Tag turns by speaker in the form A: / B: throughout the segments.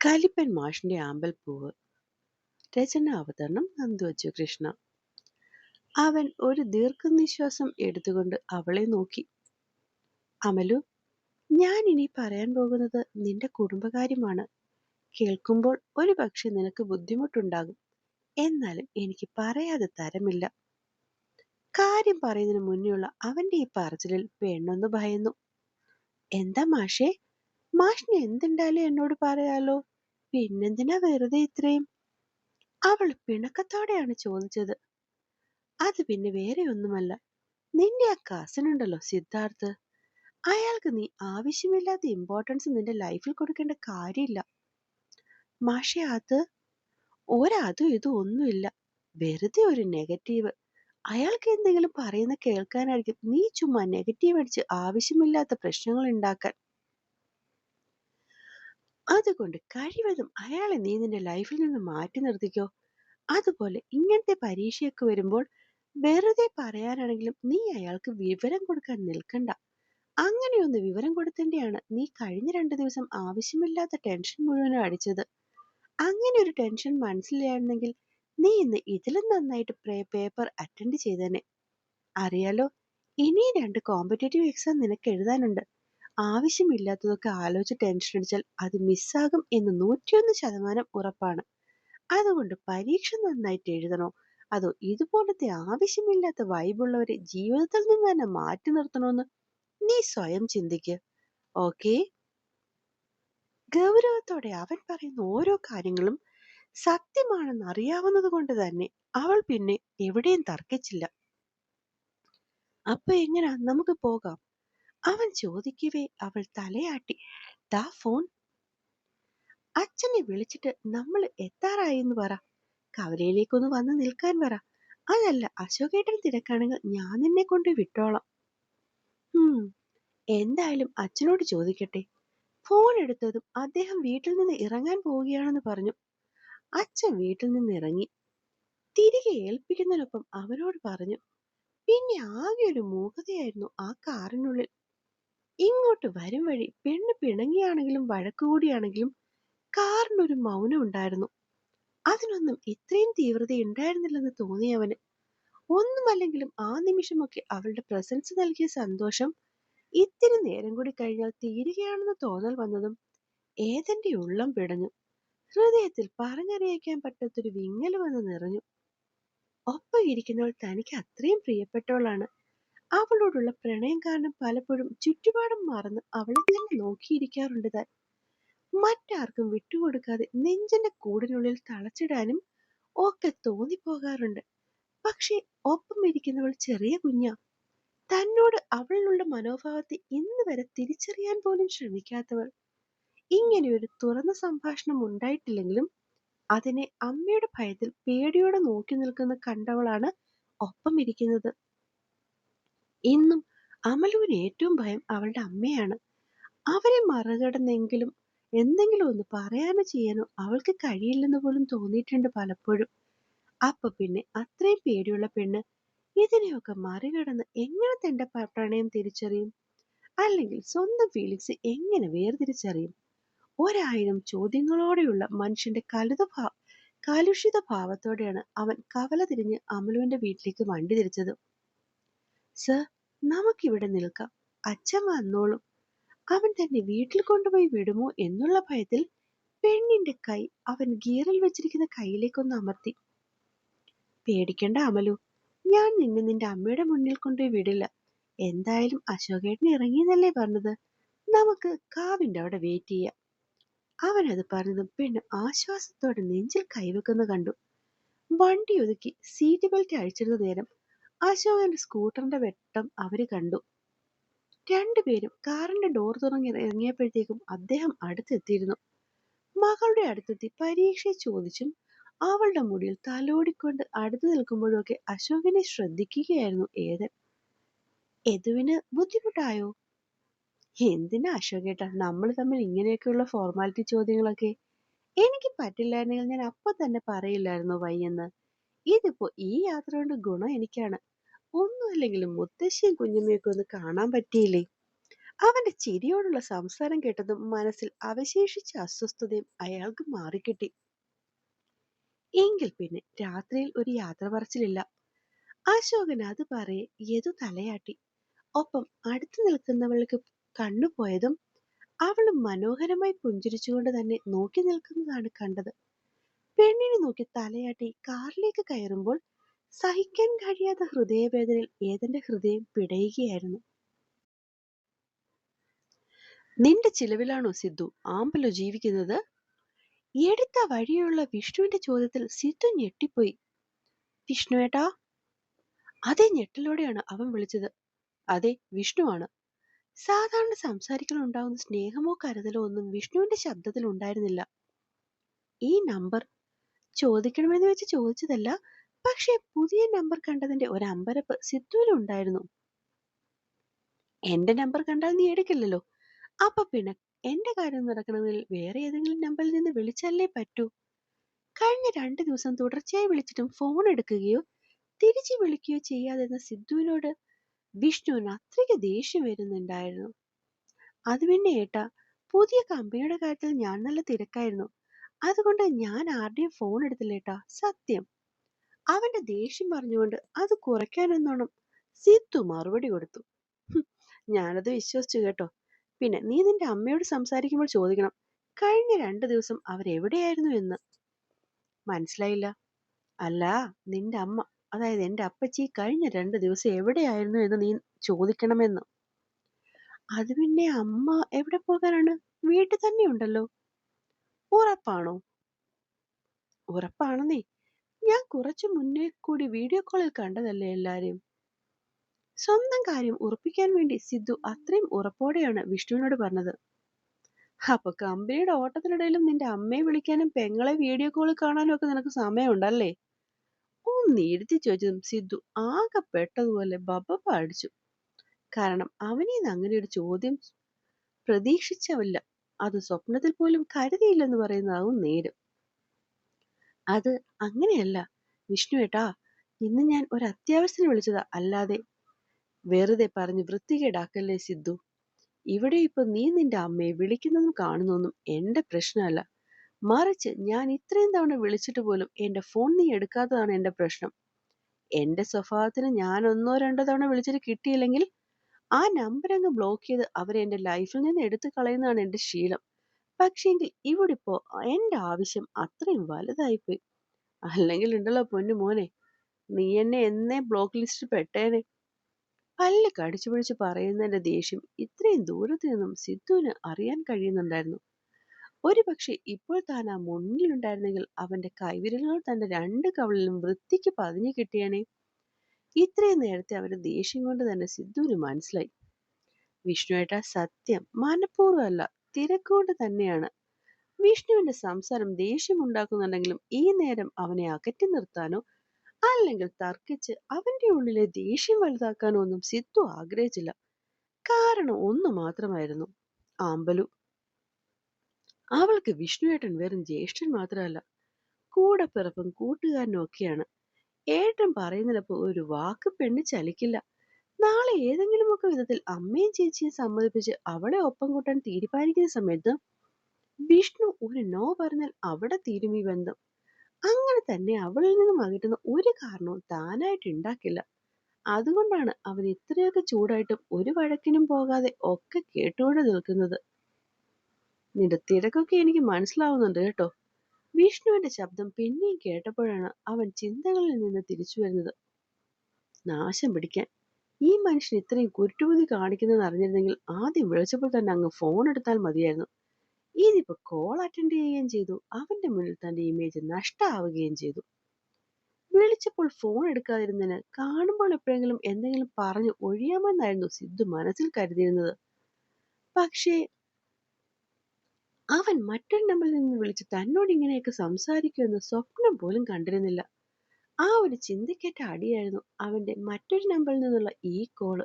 A: കലിപ്പൻ മാഷിന്റെ ആമ്പൽപ്പൂവ് രചന അവതരണം നന്ദുവച്ചു കൃഷ്ണ. അവൻ ഒരു ദീർഘനിശ്വാസം എടുത്തുകൊണ്ട് അവളെ നോക്കി. അമലു ഞാൻ ഇനി പറയാൻ പോകുന്നത് നിന്റെ കുടുംബകാര്യമാണ്. കേൾക്കുമ്പോൾ ഒരു പക്ഷെ നിനക്ക് ബുദ്ധിമുട്ടുണ്ടാകും. എന്നാലും എനിക്ക് പറയാതെ തരമില്ല. കാര്യം പറയുന്നതിന് മുന്നേയുള്ള അവന്റെ ഈ പറച്ചിലിൽ പെണ്ണൊന്ന് ഭയന്നു. എന്താ മാഷേ മാഷിന് എന്തുണ്ടായാലും എന്നോട് പറയാലോ. പിന്നെന്തിനാ വെറുതെ ഇത്രയും? അവൾ പിണക്കത്തോടെയാണ് ചോദിച്ചത്. അത് പിന്നെ വേറെ ഒന്നുമല്ല. നിന്റെ ആ കസിൻ ഉണ്ടല്ലോ സിദ്ധാർത്ഥ്. അയാൾക്ക് നീ ആവശ്യമില്ലാത്ത ഇമ്പോർട്ടൻസ് നിന്റെ ലൈഫിൽ കൊടുക്കേണ്ട കാര്യമില്ല. മാഷെ അത് ഒരതും ഇതും ഒന്നുമില്ല. വെറുതെ ഒരു നെഗറ്റീവ് അയാൾക്ക് എന്തെങ്കിലും പറയുന്ന കേൾക്കാനായിരിക്കും. നീ ചുമ്മാ നെഗറ്റീവ് അടിച്ച് ആവശ്യമില്ലാത്ത പ്രശ്നങ്ങൾ ഉണ്ടാക്കാൻ. അതുകൊണ്ട് കഴിവതും അയാളെ നീ നിന്റെ ലൈഫിൽ നിന്ന് മാറ്റി നിർത്തിക്കോ. അതുപോലെ ഇങ്ങനത്തെ പരീക്ഷയൊക്കെ വരുമ്പോൾ വെറുതെ പറയാനാണെങ്കിലും നീ അയാൾക്ക് വിവരം കൊടുക്കാൻ നിൽക്കണ്ട. അങ്ങനെയൊന്ന് വിവരം കൊടുത്തതിന്റെയാണ് നീ കഴിഞ്ഞ രണ്ട് ദിവസം ആവശ്യമില്ലാത്ത ടെൻഷൻ മുഴുവനും അടിച്ചത്. അങ്ങനെ ഒരു ടെൻഷൻ മനസ്സിലായിരുന്നെങ്കിൽ നീ ഇന്ന് ഇതിലും നന്നായിട്ട് പേപ്പർ അറ്റൻഡ് ചെയ്തേനെ. അറിയാലോ ഇനി രണ്ട് കോമ്പറ്റേറ്റീവ് എക്സാം നിനക്ക് എഴുതാനുണ്ട്. ആവശ്യമില്ലാത്തതൊക്കെ ആലോചിച്ച് ടെൻഷൻ അടിച്ചാൽ അത് മിസ്സാകും എന്ന് നൂറ്റിയൊന്ന് ശതമാനം ഉറപ്പാണ്. അതുകൊണ്ട് പരീക്ഷ നന്നായിട്ട് എഴുതണോ? അതോ ഇതുപോലത്തെ ആവശ്യമില്ലാത്ത വൈബുള്ളവരെ ജീവിതത്തിൽ നിന്ന് തന്നെ മാറ്റി നിർത്തണമെന്ന് നീ സ്വയം ചിന്തിക്ക്. ഓക്കെ ഗൗരവത്തോടെ അവൻ പറയുന്ന ഓരോ കാര്യങ്ങളും സത്യമാണെന്ന് അറിയാവുന്നത് കൊണ്ട് തന്നെ അവൾ പിന്നെ എവിടെയും തർക്കിച്ചില്ല. അപ്പൊ എങ്ങനാ? നമുക്ക് പോകാം. അവൻ ചോദിക്കവേ അവൾ തലയാട്ടി ദാ ഫോൺ. അച്ഛനെ വിളിച്ചിട്ട് നമ്മൾ എത്താറായി എന്ന് പറ. കവലയിലേക്കൊന്ന് വന്ന് നിൽക്കാൻ പറ. അതല്ല അശോകേട്ടൻ തിരക്കാണെങ്കിൽ ഞാൻ നിന്നെ കൊണ്ട് വിട്ടോളാം. എന്തായാലും അച്ഛനോട് ചോദിക്കട്ടെ. ഫോൺ എടുത്തതും അദ്ദേഹം വീട്ടിൽ നിന്ന് ഇറങ്ങാൻ പോവുകയാണെന്ന് പറഞ്ഞു. അച്ഛൻ വീട്ടിൽ നിന്ന് ഇറങ്ങി. തിരികെ ഏൽപ്പിക്കുന്നതിനൊപ്പം അവനോട് പറഞ്ഞു പിന്നെ ആകെ ഒരു മൂകതയായിരുന്നു ആ കാറിനുള്ളിൽ. ഇങ്ങോട്ട് വരും വഴി പെണ്ണ് പിണങ്ങിയാണെങ്കിലും വഴക്കുകൂടിയാണെങ്കിലും കാറിനൊരു മൗനം ഉണ്ടായിരുന്നു. അതിനൊന്നും ഇത്രയും തീവ്രത ഉണ്ടായിരുന്നില്ലെന്ന് തോന്നിയവന് ഒന്നുമല്ലെങ്കിലും ആ നിമിഷമൊക്കെ അവളുടെ പ്രസൻസ് നൽകിയ സന്തോഷം ഇത്തിരി നേരം കൂടി കഴിഞ്ഞാൽ തീരുകയാണെന്ന് തോന്നൽ വന്നതും ഏതന്റെ ഉള്ളം പിടഞ്ഞു. ഹൃദയത്തിൽ പറഞ്ഞറിയിക്കാൻ പറ്റാത്തൊരു വിങ്ങൽ വന്ന് നിറഞ്ഞു. ഒപ്പം ഇരിക്കുന്നവൾ തനിക്ക് അത്രയും പ്രിയപ്പെട്ടവളാണ്. അവളോടുള്ള പ്രണയം കാരണം പലപ്പോഴും ചുറ്റുപാടും മറന്ന് അവളെ തന്നെ നോക്കിയിരിക്കാറുണ്ട് താൻ. മറ്റാർക്കും വിട്ടുകൊടുക്കാതെ നെഞ്ചിന്റെ കൂടിനുള്ളിൽ തളച്ചിടാനും ഒക്കെ തോന്നിപ്പോകാറുണ്ട്. പക്ഷേ ഒപ്പം ഇരിക്കുന്നവൾ ചെറിയ കുഞ്ഞ. തന്നോട് അവളിലുള്ള മനോഭാവത്തെ ഇന്ന് വരെ തിരിച്ചറിയാൻ പോലും ശ്രമിക്കാത്തവൾ. ഇങ്ങനെ ഒരു തുറന്ന സംഭാഷണം ഉണ്ടായിട്ടില്ലെങ്കിലും അതിനെ അമ്മയുടെ ഭയത്തിൽ പേടിയോടെ നോക്കി നിൽക്കുന്ന കണ്ടവളാണ് ഒപ്പം ഇരിക്കുന്നത്. ഇന്നും അമലുവിന് ഏറ്റവും ഭയം അവളുടെ അമ്മയാണ്. അവരെ മറികടന്നെങ്കിലും എന്തെങ്കിലും ഒന്ന് പറയാനോ ചെയ്യാനോ അവൾക്ക് കഴിയില്ലെന്ന് പോലും തോന്നിയിട്ടുണ്ട് പലപ്പോഴും. അപ്പൊ പിന്നെ അത്രയും പേടിയുള്ള പെണ്ണ് ഇതിനെയൊക്കെ മറികടന്ന് എങ്ങനെ തന്റെ പ്രണയം തിരിച്ചറിയും? അല്ലെങ്കിൽ സ്വന്തം ഫീലിങ്സ് എങ്ങനെ വേർതിരിച്ചറിയും? ഒരായിരം ചോദ്യങ്ങളോടെയുള്ള മനുഷ്യന്റെ കലുത ഭാ കലുഷിത ഭാവത്തോടെയാണ് അവൻ കവല തിരിഞ്ഞ് അമലുവിന്റെ വീട്ടിലേക്ക് വണ്ടി തിരിച്ചത്. സർ നമുക്കിവിടെ നിൽക്കാം. അച്ഛൻ വന്നോളും. അവൻ തന്നെ വീട്ടിൽ കൊണ്ടുപോയി വിടുമോ എന്നുള്ള ഭയത്തിൽ പെണ്ണിന്റെ കൈ അവൻ ഗിയറിൽ വെച്ചിരിക്കുന്ന കൈയിലേക്കൊന്ന് അമർത്തി. പേടിക്കണ്ട അമലു. ഞാൻ നിന്നെ നിന്റെ അമ്മയുടെ മുന്നിൽ കൊണ്ടുപോയി വിടില്ല. എന്തായാലും അശോകേട്ടൻ ഇറങ്ങിയെന്നല്ലേ പറഞ്ഞത്. നമുക്ക് കാവിന്റെ അവിടെ വെയിറ്റ് ചെയ്യാം. അവൻ അത് പറഞ്ഞതും പെണ്ണ് ആശ്വാസത്തോടെ നെഞ്ചിൽ കൈവെക്കുന്ന കണ്ടു. വണ്ടി ഒതുക്കി സീറ്റ് ബെൽറ്റ് അഴിച്ചിരുന്ന നേരം അശോകന്റെ സ്കൂട്ടറിന്റെ വെട്ടം അവർ കണ്ടു. രണ്ടുപേരും കാറിന്റെ ഡോർ തുറങ്ങി ഇറങ്ങിയപ്പോഴത്തേക്കും അദ്ദേഹം അടുത്തെത്തിയിരുന്നു. മകളുടെ അടുത്തെത്തി പരീക്ഷയെ ചോദിച്ചും അവളുടെ മുടിയിൽ തലോടിക്കൊണ്ട് അടുത്തു നിൽക്കുമ്പോഴൊക്കെ അശോകനെ ശ്രദ്ധിക്കുകയായിരുന്നു ഏതൻ. യദുവിന് ബുദ്ധിമുട്ടായോ? എന്തിനാ അശോകേട്ടാ നമ്മൾ തമ്മിൽ ഇങ്ങനെയൊക്കെയുള്ള ഫോർമാലിറ്റി ചോദ്യങ്ങളൊക്കെ? എനിക്ക് പറ്റില്ലായിരുന്നെങ്കിൽ ഞാൻ അപ്പൊ തന്നെ പറയില്ലായിരുന്നോ വയ്യെന്ന്? ഇതിപ്പോ ഈ യാത്ര കൊണ്ട് ഗുണം എനിക്കാണ്. ഒന്നുമല്ലെങ്കിലും മുത്തശ്ശിയും കുഞ്ഞമ്മയൊക്കെ ഒന്ന് കാണാൻ പറ്റിയില്ലേ? അവന്റെ ചിരിയോടുള്ള സംസാരം കേട്ടതും മനസ്സിൽ അവശേഷിച്ച അസ്വസ്ഥതയും അയാൾക്ക് മാറിക്കിട്ടി. എങ്കിൽ പിന്നെ രാത്രിയിൽ ഒരു യാത്ര പറച്ചിലില്ല. അശോകൻ അത് പറയെ യതു തലയാട്ടി. ഒപ്പം അടുത്തു നിൽക്കുന്നവൾക്ക് കണ്ണുപോയതും അവളും മനോഹരമായി പുഞ്ചിരിച്ചുകൊണ്ട് തന്നെ നോക്കി നിൽക്കുന്നതാണ് കണ്ടത്. പെണ്ണിനെ നോക്കി തലയാട്ടി കാറിലേക്ക് കയറുമ്പോൾ സഹിക്കാൻ കഴിയാത്ത ഹൃദയവേദനയിൽ ഏതന്റെ ഹൃദയം പിടയുകയായിരുന്നു? നിന്റെ ചിലവിലാണോ സിദ്ധു ആമ്പലോ ജീവിക്കുന്നത്? എടുത്ത വഴിയുള്ള വിഷ്ണുവിന്റെ ചോദ്യത്തിൽ സിദ്ധു ഞെട്ടിപ്പോയി. വിഷ്ണുവേട്ടാ അതേ ഞെട്ടലോടെയാണ് അവൻ വിളിച്ചത്. അതെ വിഷ്ണുവാണ് സാധാരണ സംസാരിക്കാൻ ഉണ്ടാവുന്ന സ്നേഹമോ കരുതലോ ഒന്നും വിഷ്ണുവിന്റെ ശബ്ദത്തിൽ ഉണ്ടായിരുന്നില്ല. ഈ നമ്പർ ചോദിക്കണമെന്ന് വെച്ച് ചോദിച്ചതല്ല പക്ഷെ പുതിയ നമ്പർ കണ്ടതിന്റെ ഒരു അമ്പരപ്പ് സിദ്ധുവിലുണ്ടായിരുന്നു എന്റെ നമ്പർ കണ്ടാൽ നീ എടുക്കില്ലല്ലോ. അപ്പൊ പിന്നെ എന്റെ കാര്യം നടക്കണമെങ്കിൽ വേറെ ഏതെങ്കിലും നമ്പറിൽ നിന്ന് വിളിച്ചല്ലേ പറ്റൂ? കഴിഞ്ഞ രണ്ടു ദിവസം തുടർച്ചയായി വിളിച്ചിട്ടും ഫോൺ എടുക്കുകയോ തിരിച്ചു വിളിക്കുകയോ ചെയ്യാതിരുന്ന സിദ്ധുവിനോട് വിഷ്ണുവിന് അത്രയ്ക്ക് ദേഷ്യം വരുന്നുണ്ടായിരുന്നു. അത് പിന്നെ ഏട്ടാ പുതിയ കമ്പനിയുടെ കാര്യത്തിൽ ഞാൻ നല്ല തിരക്കായിരുന്നു. അതുകൊണ്ട് ഞാൻ ആരുടെയും ഫോൺ എടുത്തില്ലേട്ടാ സത്യം. അവന്റെ ദേഷ്യം പറഞ്ഞുകൊണ്ട് അത് കുറയ്ക്കാനെന്നോണം സിത്തു മറുപടി കൊടുത്തു. "ഹും, ഞാനത് വിശ്വസിച്ചു കേട്ടോ. പിന്നെ നീ നിന്റെ അമ്മയോട് സംസാരിക്കുമ്പോൾ ചോദിക്കണം കഴിഞ്ഞ രണ്ടു ദിവസം അവരെവിടെയായിരുന്നു എന്ന്? മനസ്സിലായില്ല. അല്ല നിന്റെ അമ്മ അതായത് എന്റെ അപ്പച്ചി കഴിഞ്ഞ രണ്ട് ദിവസം എവിടെയായിരുന്നു എന്ന് നീ ചോദിക്കണമെന്ന്. അത് പിന്നെ അമ്മ എവിടെ പോകാനാണ്? വീട്ടിൽ തന്നെ ഉണ്ടല്ലോ. ഉറപ്പാണോ? ഉറപ്പാണെന്നേ ഞാൻ കുറച്ചു മുന്നേ കൂടി വീഡിയോ കോളിൽ കണ്ടതല്ലേ എല്ലാരെയും? സ്വന്തം കാര്യം ഉറപ്പിക്കാൻ വേണ്ടി സിദ്ധു അത്രയും ഉറപ്പോടെയാണ് വിഷ്ണുവിനോട് പറഞ്ഞത്. അപ്പൊ കമ്പനിയുടെ ഓട്ടത്തിനിടയിലും നിന്റെ അമ്മയെ വിളിക്കാനും പെങ്ങളെ വീഡിയോ കോളിൽ കാണാനും ഒക്കെ നിനക്ക് സമയമുണ്ടല്ലേ? ഓ ഇരുത്തി ചോദിച്ചതും സിദ്ധു ആകെ പെട്ടതുപോലെ ബബബ അടിച്ചു കാരണം അവനീന്ന് അങ്ങനെ ഒരു ചോദ്യം പ്രതീക്ഷിച്ചവല്ല. അത് സ്വപ്നത്തിൽ പോലും കരുതിയില്ലെന്ന് പറയുന്നതാവും നേര്. അത് അങ്ങനെയല്ല. വിഷ്ണു ഏട്ടാ ഇന്ന് ഞാൻ ഒരു അത്യാവശ്യത്തിന് വിളിച്ചതാ അല്ലാതെ. വെറുതെ പറഞ്ഞ് വൃത്തികേടാക്കല്ലേ സിദ്ധു? ഇവിടെ ഇപ്പൊ നീ നിന്റെ അമ്മയെ വിളിക്കുന്നതും കാണുന്നതൊന്നും എന്റെ പ്രശ്നമല്ല. മറിച്ച് ഞാൻ ഇത്രയും തവണ വിളിച്ചിട്ട് പോലും എന്റെ ഫോൺ നീ എടുക്കാത്തതാണ് എന്റെ പ്രശ്നം. എന്റെ സ്വഭാവത്തിന് ഞാൻ ഒന്നോ രണ്ടോ തവണ വിളിച്ചിട്ട് കിട്ടിയില്ലെങ്കിൽ ആ നമ്പർ അങ്ങ് ബ്ലോക്ക് ചെയ്ത് അവരെ എന്റെ ലൈഫിൽ നിന്ന് എടുത്തു കളയുന്നതാണ് എന്റെ ശീലം. പക്ഷേങ്കിൽ ഇവിടെ എന്റെ ആവശ്യം അത്രയും വലുതായിപ്പോയി. അല്ലെങ്കിൽ ഉണ്ടല്ലോ പൊന്നു മോനെ നീ എന്നെ എന്നേ ബ്ലോക്ക് ലിസ്റ്റിൽ പെട്ടേനെ. പല്ല് കടിച്ചു പിടിച്ച് പറയുന്നതിന്റെ ദേഷ്യം ഇത്രയും ദൂരത്ത് നിന്നും സിദ്ധുവിന് അറിയാൻ കഴിയുന്നുണ്ടായിരുന്നു. ഒരു പക്ഷെ ഇപ്പോൾ താൻ ആ മുന്നിലുണ്ടായിരുന്നെങ്കിൽ അവന്റെ കൈവിരലുകൾ തന്റെ രണ്ട് കവളിലും വൃത്തിക്ക് പതിഞ്ഞു കിട്ടിയേനെ. ഇത്രയും നേരത്തെ അവന്റെ ദേഷ്യം കൊണ്ട് തന്നെ സിദ്ധുവിന് മനസ്സിലായി. വിഷ്ണുവേട്ട സത്യം മനഃപൂർവമല്ല. തിരക്കുകൊണ്ട് തന്നെയാണ്. വിഷ്ണുവിന്റെ സംസാരം ദേഷ്യമുണ്ടാക്കുന്നുണ്ടെങ്കിലും ഈ നേരം അവനെ അകറ്റി നിർത്താനോ അല്ലെങ്കിൽ തർക്കിച്ച് അവന്റെ ഉള്ളിലെ ദേഷ്യം വലുതാക്കാനോ ഒന്നും സിദ്ധു ആഗ്രഹിച്ചില്ല. കാരണം ഒന്ന് മാത്രമായിരുന്നു ആമ്പലു അവൾക്ക് വിഷ്ണുവേട്ടൻ വെറും ജ്യേഷ്ഠൻ മാത്രമല്ല കൂടെ പിറപ്പും കൂട്ടുകാരനും ഒക്കെയാണ്. ഏട്ടൻ പറയുന്നതിലപ്പോ ഒരു വാക്ക് പെണ്ണ് ചലിക്കില്ല. നാളെ ഏതെങ്കിലുമൊക്കെ വിധത്തിൽ അമ്മയും ചേച്ചിയും സമ്മതിപ്പിച്ച് അവളെ ഒപ്പം കൂട്ടാൻ തീരുമാനിക്കുന്ന സമയത്ത് വിഷ്ണു ഒരു നോ പറഞ്ഞാൽ അവിടെ തീരും ഈ ബന്ധം. അങ്ങനെ തന്നെ അവളിൽ നിന്നും അകറ്റുന്ന ഒരു കാരണവും താനായിട്ട് ഉണ്ടാക്കില്ല. അതുകൊണ്ടാണ് അവൻ ഇത്രയൊക്കെ ചൂടായിട്ടും ഒരു വഴക്കിനും പോകാതെ ഒക്കെ കേട്ടുകൊണ്ട് നിൽക്കുന്നത്. നിന്റെ തിരക്കൊക്കെ എനിക്ക് മനസ്സിലാവുന്നുണ്ട് കേട്ടോ. വിഷ്ണുവിന്റെ ശബ്ദം പിന്നെയും കേട്ടപ്പോഴാണ് അവൻ ചിന്തകളിൽ നിന്ന് തിരിച്ചു വരുന്നത്. നാശം പിടിക്കാൻ ഈ മനുഷ്യൻ ഇത്രയും കുരുട്ടുബുദ്ധി കാണിക്കുന്നത് അറിഞ്ഞിരുന്നെങ്കിൽ ആദ്യം വിളിച്ചപ്പോൾ തന്നെ അങ്ങ് ഫോൺ എടുത്താൽ മതിയായിരുന്നു. ഇനിയിപ്പോ കോൾ അറ്റൻഡ് ചെയ്യുകയും ചെയ്തു. അവന്റെ മുന്നിൽ തന്റെ ഇമേജ് നഷ്ടാവുകയും ചെയ്തു. വിളിച്ചപ്പോൾ ഫോൺ എടുക്കാതിരുന്നതിന് കാണുമ്പോൾ എപ്പോഴെങ്കിലും എന്തെങ്കിലും പറഞ്ഞു ഒഴിയാമെന്നായിരുന്നു സിദ്ധു മനസ്സിൽ കരുതിയിരുന്നത്. പക്ഷേ അവൻ മറ്റൊരു നമ്പറിൽ നിന്ന് വിളിച്ച് തന്നോട് ഇങ്ങനെയൊക്കെ സംസാരിക്കുമെന്ന് സ്വപ്നം പോലും കണ്ടിരുന്നില്ല. ആ ഒരു ചിന്തക്കേറ്റ അടിയായിരുന്നു അവന്റെ മറ്റൊരു നമ്പറിൽ നിന്നുള്ള ഈ കോൾ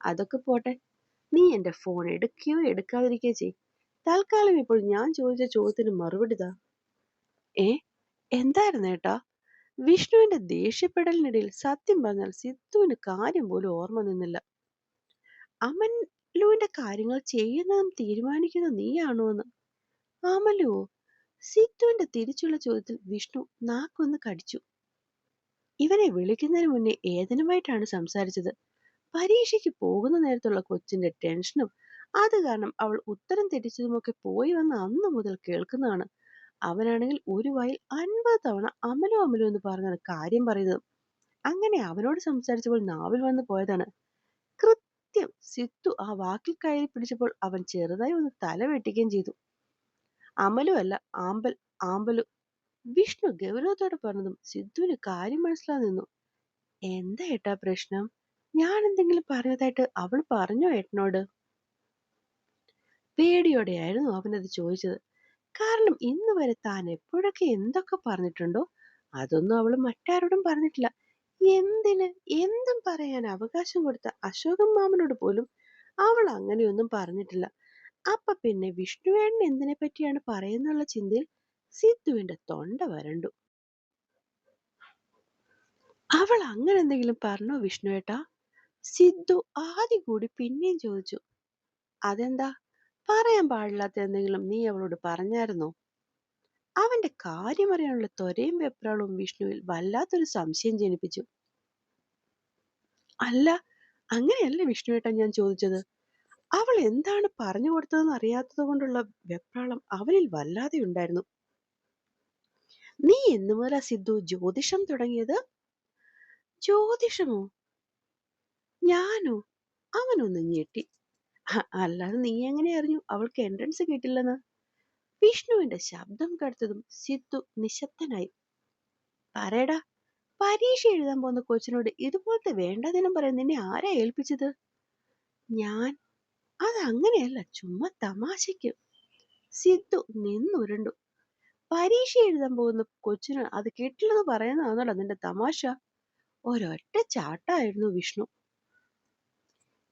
A: അതൊക്കെ പോട്ടെ നീ എന്റെ ഫോൺ എടുക്കുകയോ എടുക്കാതിരിക്കുകയോ ചെയ് തൽക്കാലം ഇപ്പോൾ ഞാൻ ചോദിച്ച ചോദ്യത്തിന് മറുപടി താ ഏ എന്തായിരുന്നു ഏട്ടാ? വിഷ്ണുവിന്റെ ദേഷ്യപ്പെടലിനിടയിൽ സത്യം പറഞ്ഞാൽ സിദ്ധുവിന് കാര്യം പോലും ഓർമ്മ നിന്നില്ല. അമലുവിന്റെ കാര്യങ്ങൾ ചെയ്യുന്നതും തീരുമാനിക്കുന്നതും നീയാണോ എന്ന്? അമലുവോ? സിദ്ധുവിന്റെ തിരിച്ചുള്ള ചോദ്യത്തിൽ വിഷ്ണു നാക്കൊന്ന് കടിച്ചു. ഇവനെ വിളിക്കുന്നതിന് മുന്നേ ഏതനുമായിട്ടാണ് സംസാരിച്ചത്? പരീക്ഷയ്ക്ക് പോകുന്ന നേരത്തുള്ള കൊച്ചിന്റെ ടെൻഷനും അത് കാരണം അവൾ ഉത്തരം തെറ്റിച്ചതുമൊക്കെ പോയി വന്ന അന്ന് മുതൽ കേൾക്കുന്നതാണ്. അവനാണെങ്കിൽ ഒരു വായിൽ അൻപത് തവണ അമലു അമലു എന്ന് പറഞ്ഞാണ് കാര്യം പറയുന്നത്. അങ്ങനെ അവനോട് സംസാരിച്ചപ്പോൾ നാവിൽ വന്ന് പോയതാണ്. കൃത്യം സിത്തു ആ വാക്കിൽ കയറി പിടിച്ചപ്പോൾ അവൻ ചെറുതായി ഒന്ന് തല വെട്ടിക്കുകയും ചെയ്തു. അമലു അല്ല ആമ്പൽ ആമ്പലു വിഷ്ണു ഗൗരവത്തോടെ പറഞ്ഞതും സിദ്ധുവിന് കാര്യം മനസ്സിലാ നിന്നു. എന്താ ഏട്ടാ പ്രശ്നം? ഞാൻ എന്തെങ്കിലും പറഞ്ഞതായിട്ട് അവൾ പറഞ്ഞോ ഏട്ടനോട്? പേടിയോടെയായിരുന്നു അവനത് ചോദിച്ചത്. കാരണം ഇന്ന് വരെ താൻ എപ്പോഴൊക്കെ എന്തൊക്കെ പറഞ്ഞിട്ടുണ്ടോ അതൊന്നും അവൾ മറ്റാരോടും പറഞ്ഞിട്ടില്ല. എന്തിന്? എന്തും പറയാൻ അവകാശം കൊടുത്ത അശോകൻ മാമനോട് പോലും അവൾ അങ്ങനെയൊന്നും പറഞ്ഞിട്ടില്ല. അപ്പൊ പിന്നെ വിഷ്ണുവേട്ടൻ എന്തിനെ പറ്റിയാണ് പറയുന്നുള്ള ചിന്തയിൽ സിദ്ധുവിന്റെ തൊണ്ട വരണ്ടു. അവൾ അങ്ങനെ എന്തെങ്കിലും പറഞ്ഞോ വിഷ്ണു ഏട്ടാ? സിദ്ധു ആദ്യം കൂടി പിന്നെയും ചോദിച്ചു. അതെന്താ? പറയാൻ പാടില്ലാത്ത എന്തെങ്കിലും നീ അവളോട് പറഞ്ഞായിരുന്നോ? അവന്റെ കാര്യം അറിയാനുള്ള ത്വരയും വെപ്രാളും വിഷ്ണുവിൽ വല്ലാത്തൊരു സംശയം ജനിപ്പിച്ചു. അല്ല അങ്ങനെയല്ല വിഷ്ണു ഏട്ടാ ഞാൻ ചോദിച്ചത്. അവൾ എന്താണ് പറഞ്ഞു കൊടുത്തതെന്ന് അറിയാത്തത് കൊണ്ടുള്ള വെപ്രാളം അവനിൽ വല്ലാതെ ഉണ്ടായിരുന്നു. നീ എന്നു മുതലാ സിദ്ധു ജ്യോതിഷം തുടങ്ങിയത്? ജ്യോതിഷമോ? ഞാനോ? അവനൊന്ന് ഞെട്ടി. "അ- അല്ലാതെ നീ എങ്ങനെ അറിഞ്ഞു? അവൾക്ക് എൻട്രൻസ് കിട്ടില്ലെന്ന്. വിഷ്ണുവിന്റെ ശബ്ദം കടുത്തതും സിദ്ധു നിശബ്ദനായി. പറയടാ പരീക്ഷ എഴുതാൻ പോകുന്ന കൊച്ചിനോട് ഇതുപോലത്തെ വേണ്ടതിനും പറയാൻ നിന്നെ ആരാ ഏൽപ്പിച്ചത്? ഞാൻ? അതങ്ങനെയല്ല ചുമ്മാ തമാശയ്ക്ക്. സിദ്ധു നിന്നുരുണ്ടു. പരീക്ഷ എഴുതാൻ പോകുന്ന കൊച്ചിന് അത് കിട്ടില്ലെന്ന് പറയുന്നതാണല്ലോ നിന്റെ തമാശ. ഒരൊറ്റ ചാട്ടായിരുന്നു വിഷ്ണു.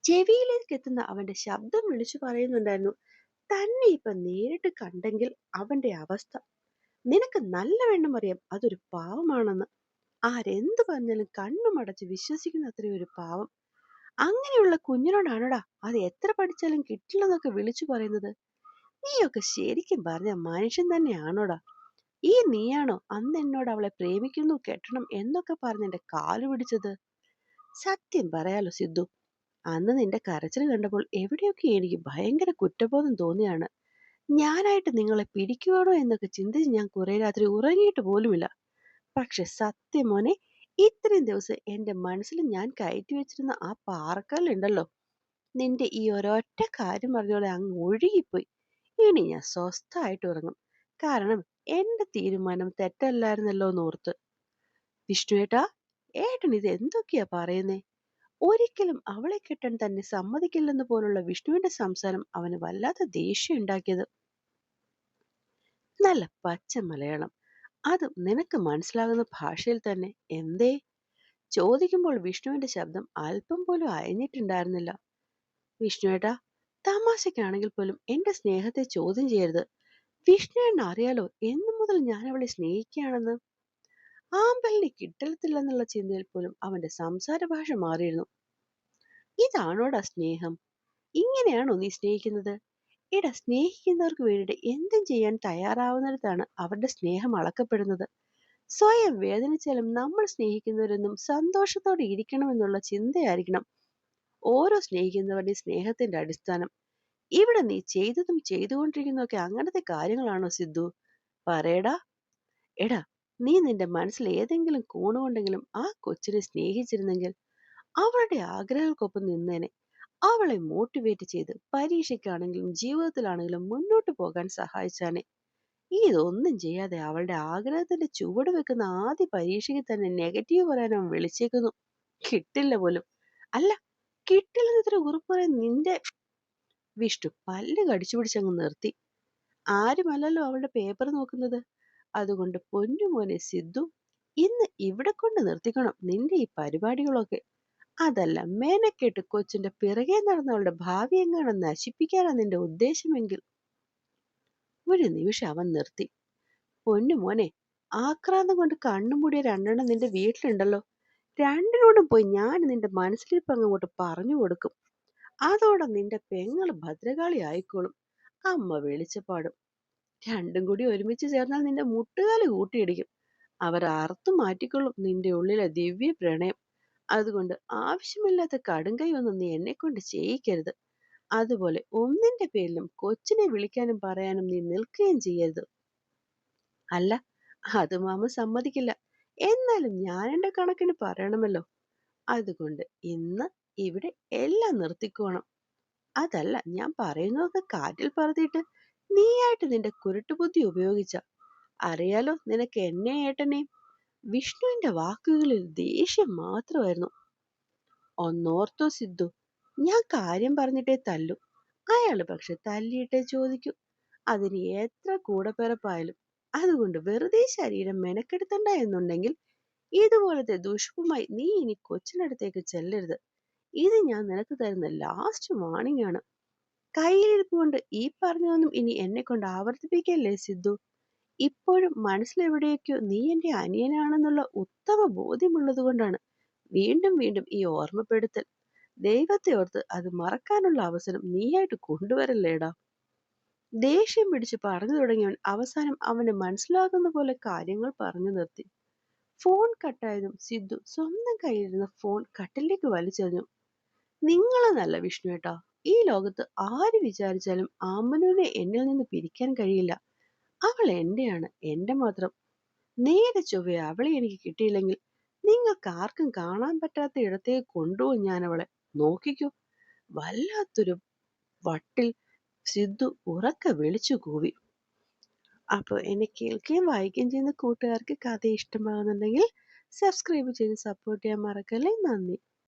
A: ചെവിയിലേക്ക് എത്തുന്ന അവന്റെ ശബ്ദം വിളിച്ചു പറയുന്നുണ്ടായിരുന്നു. തന്നെ ഇപ്പൊ നേരിട്ട് കണ്ടെങ്കിൽ അവന്റെ അവസ്ഥ. നിനക്ക് നല്ലവണ്ണം വേണം അറിയാം. അതൊരു പാവമാണെന്ന്. ആരെന്ത് പറഞ്ഞാലും കണ്ണുമടച്ച് വിശ്വസിക്കുന്ന അത്രയും ഒരു പാവം. അങ്ങനെയുള്ള കുഞ്ഞിനോടാണോടാ? അത് എത്ര പഠിച്ചാലും കിട്ടില്ലെന്നൊക്കെ വിളിച്ചു പറയുന്നത്. നീയൊക്കെ ശരിക്കും പറഞ്ഞ മനുഷ്യൻ തന്നെയാണോടാ? ഈ നീയാണോ അന്ന് എന്നോട് അവളെ പ്രേമിക്കുന്നു കെട്ടണം എന്നൊക്കെ പറഞ്ഞ് എന്റെ കാൽ പിടിച്ചത്? സത്യം പറയാലോ സിദ്ധു അന്ന് നിന്റെ കരച്ചിൽ കണ്ടപ്പോൾ എവിടെയൊക്കെ എനിക്ക് ഭയങ്കര കുറ്റബോധം തോന്നിയാണ്. ഞാനായിട്ട് നിങ്ങളെ പിടിക്കുവാണോ എന്നൊക്കെ ചിന്തിച്ച് ഞാൻ കുറെ രാത്രി ഉറങ്ങിയിട്ട് പോലുമില്ല. പക്ഷെ സത്യം മോനെ ഇത്രയും ദിവസം എന്റെ മനസ്സിൽ ഞാൻ കയറ്റി വെച്ചിരുന്ന ആ പാറക്കല്ലുണ്ടല്ലോ നിന്റെ ഈ ഒരൊറ്റ കാര്യം പറഞ്ഞോളെ അങ്ങ് ഒഴുകിപ്പോയി. ഇനി ഞാൻ സ്വസ്ഥമായിട്ട് ഉറങ്ങും. കാരണം എന്റെ തീരുമാനം തെറ്റല്ലായിരുന്നല്ലോ എന്നോർത്ത്. വിഷ്ണുവേട്ടാ ഏട്ടൻ ഇത് എന്തൊക്കെയാ പറയുന്നേ? ഒരിക്കലും അവളെ കെട്ടാൻ തന്നെ സമ്മതിക്കില്ലെന്ന് പോലുള്ള വിഷ്ണുവിന്റെ സംസാരം അവന് വല്ലാത്ത ദേഷ്യം ഉണ്ടാക്കിയത്. നല്ല പച്ച മലയാളം. അതും നിനക്ക് മനസ്സിലാകുന്ന ഭാഷയിൽ തന്നെ. എന്തേ? ചോദിക്കുമ്പോൾ വിഷ്ണുവിന്റെ ശബ്ദം അല്പം പോലും അയഞ്ഞിട്ടുണ്ടായിരുന്നില്ല. വിഷ്ണുവേട്ടാ തമാശക്കാണെങ്കിൽ പോലും എന്റെ സ്നേഹത്തെ ചോദ്യം ചെയ്യരുത്. വിഷ്ണുവേണ്ണ അറിയാലോ എന്നു മുതൽ ഞാൻ അവളെ സ്നേഹിക്കുകയാണെന്ന്. ആമ്പലിനെ കിട്ടത്തില്ലെന്നുള്ള ചിന്തയിൽ പോലും അവന്റെ സംസാര ഭാഷ മാറിയിരുന്നു. ഇതാണോടാ സ്നേഹം? ഇങ്ങനെയാണോ നീ സ്നേഹിക്കുന്നത്? എടാ സ്നേഹിക്കുന്നവർക്ക് വേണ്ടിയിട്ട് എന്തും ചെയ്യാൻ തയ്യാറാവുന്നിടത്താണ് അവരുടെ സ്നേഹം അളക്കപ്പെടുന്നത്. സ്വയം വേദനിച്ചാലും നമ്മൾ സ്നേഹിക്കുന്നവരെന്നും സന്തോഷത്തോടെ ഇരിക്കണമെന്നുള്ള ചിന്തയായിരിക്കണം ഓരോ സ്നേഹിക്കുന്നവരുടെയും സ്നേഹത്തിന്റെ അടിസ്ഥാനം. ഇവിടെ നീ ചെയ്തതും ചെയ്തുകൊണ്ടിരിക്കുന്നതൊക്കെ അങ്ങനത്തെ കാര്യങ്ങളാണോ സിദ്ധു? പറയടാ. എടാ നീ നിന്റെ മനസ്സിൽ ഏതെങ്കിലും കോണുകൊണ്ടെങ്കിലും ആ കൊച്ചിനെ സ്നേഹിച്ചിരുന്നെങ്കിൽ അവളുടെ ആഗ്രഹങ്ങൾക്കൊപ്പം നിന്നേനെ. അവളെ മോട്ടിവേറ്റ് ചെയ്ത് പരീക്ഷയ്ക്കാണെങ്കിലും ജീവിതത്തിലാണെങ്കിലും മുന്നോട്ട് പോകാൻ സഹായിച്ചാനെ. ഇതൊന്നും ചെയ്യാതെ അവളുടെ ആഗ്രഹത്തിന്റെ ചുവട് വെക്കുന്ന ആദ്യ പരീക്ഷയ്ക്ക് തന്നെ നെഗറ്റീവ് പറയാൻ അവൻ വിളിച്ചേക്കുന്നു. കിട്ടില്ല പോലും. അല്ല കിട്ടില്ലെന്ന് ഇത്ര ഉറപ്പ് പറയാൻ നിന്റെ വിഷ്ണു പല്ല് കടിച്ചു പിടിച്ചങ്ങ് നിർത്തി. ആരുമല്ലല്ലോ അവളുടെ പേപ്പർ നോക്കുന്നത്. അതുകൊണ്ട് പൊന്നുമോനെ സിദ്ധു ഇന്ന് ഇവിടെ കൊണ്ട് നിർത്തിക്കണം നിന്റെ ഈ പരിപാടികളൊക്കെ. അതല്ല മേനക്കെട്ട് കൊച്ചിന്റെ പിറകെ നടന്നവളുടെ ഭാവി എങ്ങാണ് നശിപ്പിക്കാനാ നിന്റെ ഉദ്ദേശമെങ്കിൽ. ഒരു നിമിഷം അവൻ നിർത്തി. പൊന്നു മോനെ ആക്രാന്തം കൊണ്ട് കണ്ണുമൂടിയ രണ്ടെണ്ണം നിന്റെ വീട്ടിലുണ്ടല്ലോ. രണ്ടിനോടും പോയി ഞാൻ നിന്റെ മനസ്സിലിപ്പം അങ്ങോട്ട് പറഞ്ഞു കൊടുക്കും. അതോടെ നിന്റെ പെങ്ങൾ ഭദ്രകാളി ആയിക്കോളും. അമ്മ വെളിച്ചപ്പാടും രണ്ടും കൂടി ഒരുമിച്ച് ചേർന്നാൽ നിന്റെ മുട്ടുകാൽ കൂട്ടിയിടിക്കും. അവർ അറുത്തു മാറ്റിക്കൊള്ളും നിന്റെ ഉള്ളിലെ ദിവ്യ പ്രണയം. അതുകൊണ്ട് ആവശ്യമില്ലാത്ത കടുങ്കൈ ഒന്നും നീ എന്നെ കൊണ്ട് ചെയ്യിക്കരുത്. അതുപോലെ ഒന്നിന്റെ പേരിലും കൊച്ചിനെ വിളിക്കാനും പറയാനും നീ നിൽക്കുകയും ചെയ്യരുത്. അല്ല അത് മാമ സമ്മതിക്കില്ല. എന്നാലും ഞാൻ എന്റെ കണക്കിന് പറയണമല്ലോ. അതുകൊണ്ട് ഇന്ന് ഇവിടെ എല്ലാം നിർത്തിക്കോണം. അതല്ല ഞാൻ പറയുന്നതൊക്കെ കാറ്റിൽ പറത്തിയിട്ട് നീയായിട്ട് നിന്റെ കുരുട്ടുബുദ്ധി ഉപയോഗിച്ച. അറിയാലോ നിനക്ക് എന്നെ ഏട്ടനെയും വിഷ്ണുവിന്റെ വാക്കുകളിൽ ദേഷ്യം മാത്രമായിരുന്നു. ഒന്നോർത്തോ സിദ്ധു ഞാൻ കാര്യം പറഞ്ഞിട്ടേ തല്ലു. അയാൾ പക്ഷെ തല്ലിയിട്ടേ ചോദിക്കൂ. അതിന് എത്ര കൂടപ്പിറപ്പായാലും അതുകൊണ്ട് വെറുതെ ശരീരം മെനക്കെടുത്തണ്ട എന്നുണ്ടെങ്കിൽ ഇതുപോലത്തെ ദുഷ്പുമായി നീ ഇനി കൊച്ചിനടുത്തേക്ക് ചെല്ലരുത്. ഇത് ഞാൻ നിനക്ക് തരുന്ന ലാസ്റ്റ് വാണിംഗ് ആണ്. കയ്യിലിരിപ്പ് കൊണ്ട് ഈ പറഞ്ഞതൊന്നും ഇനി എന്നെ കൊണ്ട് ആവർത്തിപ്പിക്കല്ലേ സിദ്ധു? ഇപ്പോഴും മനസ്സിലെവിടെയൊക്കെയോ നീ എന്റെ അനിയനാണെന്നുള്ള ഉത്തമ ബോധ്യമുള്ളത് കൊണ്ടാണ് വീണ്ടും വീണ്ടും ഈ ഓർമ്മപ്പെടുത്തൽ. ദൈവത്തെ ഓർത്ത് അത് മറക്കാനുള്ള അവസരം നീയായിട്ട് കൊണ്ടുവരല്ലേടാ? ദേഷ്യം പിടിച്ച് പറഞ്ഞു തുടങ്ങിയവൻ അവസാനം അവന് മനസ്സിലാകുന്ന പോലെ കാര്യങ്ങൾ പറഞ്ഞു നിർത്തി. ഫോൺ കട്ടായതും സിദ്ധു സ്വന്തം കയ്യിലിരുന്ന ഫോൺ കട്ടിലേക്ക് വലിച്ചെറിഞ്ഞു. നിങ്ങളെന്നല്ല വിഷ്ണു ഏട്ടാ ഈ ലോകത്ത് ആര് വിചാരിച്ചാലും ആമനുവിനെ എന്നിൽ നിന്ന് പിരിക്കാൻ കഴിയില്ല. അവൾ എന്റെയാണ് എന്റെ മാത്രം. നേരെ ചൊവ്വ അവളെ എനിക്ക് കിട്ടിയില്ലെങ്കിൽ നിങ്ങൾക്ക് ആർക്കും കാണാൻ പറ്റാത്ത ഇടത്തേക്ക് കൊണ്ടുപോകും ഞാൻ അവളെ. നോക്കിക്കൂ വല്ലാത്തൊരു വട്ടിൽ സിദ്ധു ഉറക്കെ വിളിച്ചു കൂവി. അപ്പോൾ എന്നെ കേൾക്കുകയും വായിക്കുകയും ചെയ്യുന്ന കൂട്ടുകാർക്ക് കഥ ഇഷ്ടമാകുന്നുണ്ടെങ്കിൽ സബ്സ്ക്രൈബ് ചെയ്ത് സപ്പോർട്ട് ചെയ്യാൻ മറക്കല്ലേ? നന്ദി.